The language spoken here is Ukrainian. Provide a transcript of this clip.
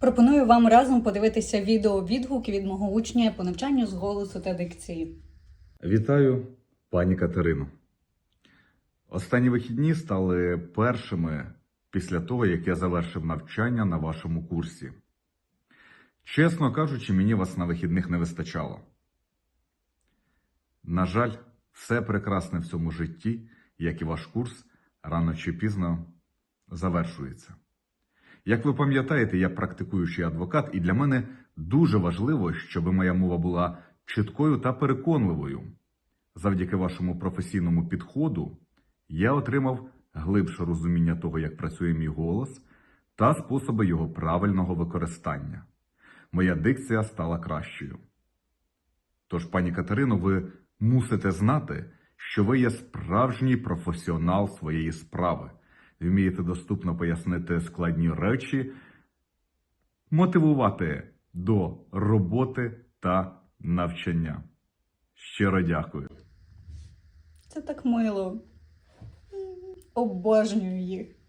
Пропоную вам разом подивитися відео відгуки від мого учня по навчанню з голосу та дикції. Вітаю, пані Катерино. Останні вихідні стали першими після того, як я завершив навчання на вашому курсі. Чесно кажучи, мені вас на вихідних не вистачало. На жаль, все прекрасне в цьому житті, як і ваш курс, рано чи пізно завершується. Як ви пам'ятаєте, я практикуючий адвокат, і для мене дуже важливо, щоб моя мова була чіткою та переконливою. Завдяки вашому професійному підходу я отримав глибше розуміння того, як працює мій голос, та способи його правильного використання. Моя дикція стала кращою. Тож, пані Катерино, ви мусите знати, що ви є справжній професіонал своєї справи. Вмієте доступно пояснити складні речі, мотивувати до роботи та навчання. Щиро дякую. Це так мило. Обожнюю їх.